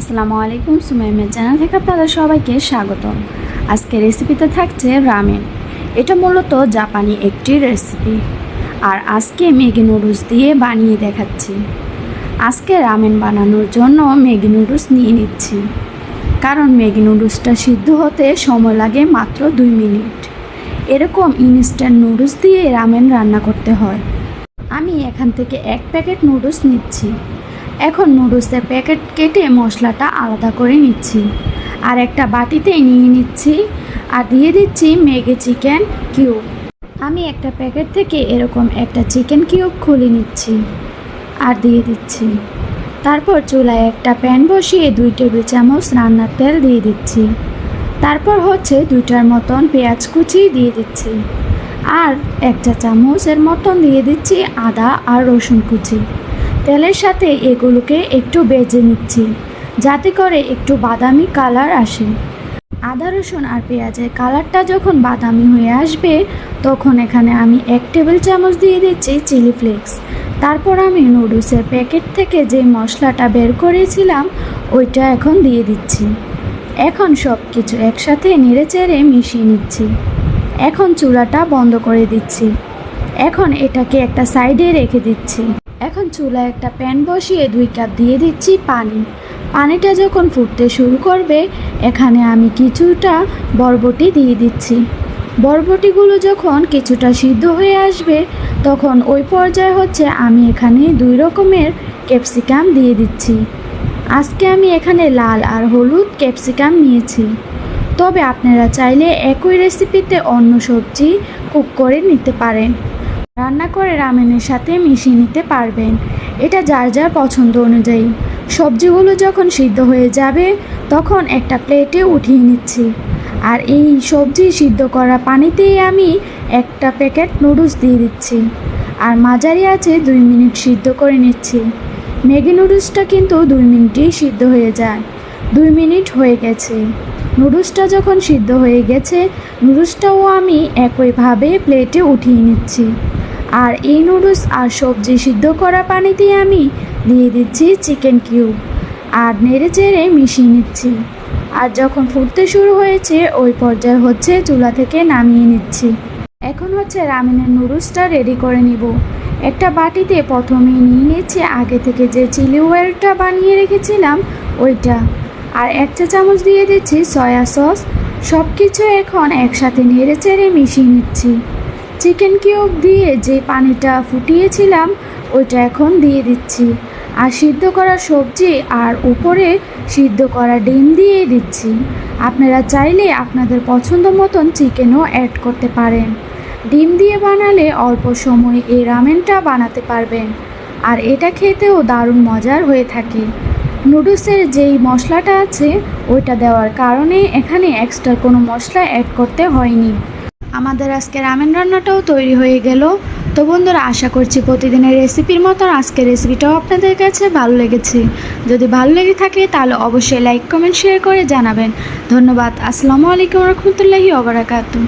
আসসালামু আলাইকুম সুমাইমের চ্যানেল থেকে আপনাদের সবাইকে স্বাগতম। আজকে রেসিপিতে থাকছে রামেন। এটা মূলত জাপানি একটি রেসিপি আর আজকে ম্যাগি নুডলস দিয়ে বানিয়ে দেখাচ্ছি। আজকে রামেন বানানোর জন্য ম্যাগি নুডলস নিয়ে নিচ্ছি। কারণ ম্যাগি নুডলসটা সিদ্ধ হতে সময় লাগে মাত্র দুই মিনিট। এরকম ইনস্ট্যান্ট নুডলস দিয়ে রামেন রান্না করতে হয়। আমি এখান থেকে এক প্যাকেট নুডলস নিচ্ছি। এখন নুডলসের প্যাকেট কেটে মশলাটা আলাদা করে নিচ্ছি। আর একটা বাটিতে নিয়ে নিচ্ছি। আর দিয়ে দিচ্ছি মেগে চিকেন কিউব। আমি একটা প্যাকেট থেকে এরকম একটা চিকেন কিউব খুলে নিচ্ছি। আর দিয়ে দিচ্ছি। তারপর চুলায় একটা প্যান বসিয়ে দুই টেবিল চামচ রান্নার তেল দিয়ে দিচ্ছি। তারপর হচ্ছে দুইটার মতন পেঁয়াজ কুচি দিয়ে দিচ্ছি। আর একটা চামচের মতন দিয়ে দিচ্ছি আদা আর রসুন কুচি। তেলের সাথে এগুলোকে একটু বেজে নিচ্ছি, যাতে করে একটু বাদামি কালার আসে। আদা, রসুন আর পেঁয়াজের কালারটা যখন বাদামি হয়ে আসবে, তখন এখানে আমি এক টেবিল চামচ দিয়ে দিচ্ছি চিলি ফ্লেক্স। তারপর আমি নুডলসের প্যাকেট থেকে যে মশলাটা বের করেছিলাম, ওইটা এখন দিয়ে দিচ্ছি। এখন সব কিছু একসাথে নেড়ে চেড়ে মিশিয়ে নিচ্ছি। এখন চুলাটা বন্ধ করে দিচ্ছি। এখন এটাকে একটা সাইডে রেখে দিচ্ছি। এখন চুলায় একটা প্যান বসিয়ে দুই কাপ দিয়ে দিচ্ছি পানি। পানিটা যখন ফুটতে শুরু করবে, এখানে আমি কিছুটা বরবটি দিয়ে দিচ্ছি। বরবটিগুলো যখন কিছুটা সিদ্ধ হয়ে আসবে, তখন ওই পর্যায়ে হচ্ছে আমি এখানে দুই রকমের ক্যাপসিকাম দিয়ে দিচ্ছি। আজকে আমি এখানে লাল আর হলুদ ক্যাপসিকাম নিয়েছি। তবে আপনারা চাইলে একই রেসিপিতে অন্য সবজি কুক করে নিতে পারেন। রান্না করে রামেনের সাথে মিশিয়ে নিতে পারবেন। এটা যার যার পছন্দ অনুযায়ী। সবজিগুলো যখন সিদ্ধ হয়ে যাবে, তখন একটা প্লেটে উঠিয়ে নিচ্ছি। আর এই সবজি সিদ্ধ করা পানিতেই আমি একটা প্যাকেট নুডলস দিয়ে দিচ্ছি। আর মাঝারি আছে দুই মিনিট সিদ্ধ করে নিচ্ছি। ম্যাগি নুডলসটা কিন্তু দুই মিনিটেই সিদ্ধ হয়ে যায়। দুই মিনিট হয়ে গেছে। নুডলসটা যখন সিদ্ধ হয়ে গেছে, নুডলসটাও আমি একইভাবে প্লেটে উঠিয়ে নিচ্ছি। আর এই নুডলস আর সবজি সিদ্ধ করা পানিতে আমি দিয়ে দিচ্ছি চিকেন কিউব আর নেড়ে চেড়ে মিশিয়ে নিচ্ছি। আর যখন ফুটতে শুরু হয়েছে, ওই পর্যায়ে হচ্ছে চুলা থেকে নামিয়ে নিচ্ছি। এখন হচ্ছে রামেনের নুডলসটা রেডি করে নিব। একটা বাটিতে প্রথমে নিয়ে নিচ্ছি আগে থেকে যে চিলি ওয়েলটা বানিয়ে রেখেছিলাম, ওইটা। আর এক চা চামচ দিয়ে দিচ্ছি সয়া সস সব কিছু এখন একসাথে নেড়ে চেড়ে মিশিয়ে নিচ্ছি। চিকেন কিউব দিয়ে যে পানিটা ফুটিয়েছিলাম, ওইটা এখন দিয়ে দিচ্ছি। আর সিদ্ধ করা সবজি আর উপরে সিদ্ধ করা ডিম দিয়ে দিচ্ছি। আপনারা চাইলে আপনাদের পছন্দ মতন চিকেনও অ্যাড করতে পারেন। ডিম দিয়ে বানালে অল্প সময়ে এই রামেনটা বানাতে পারবেন। আর এটা খেতেও দারুণ মজার হয়ে থাকে। নুডলসের যেই মশলাটা আছে, ওইটা দেওয়ার কারণে এখানে এক্সট্রা কোনো মশলা অ্যাড করতে হয়নি। আমাদের আজকে রামেন রান্নাটাও তৈরি হয়ে গেল। তো বন্ধুরা, আশা করছি প্রতিদিনের রেসিপির মতো আজকের রেসিপিটাও আপনাদের কাছে ভালো লেগেছে। যদি ভালো লেগে থাকে, তাহলে অবশ্যই লাইক কমেন্ট শেয়ার করে জানাবেন। ধন্যবাদ। আসসালামু আলাইকুম রহমতুল্লাহি ওবরাকাতু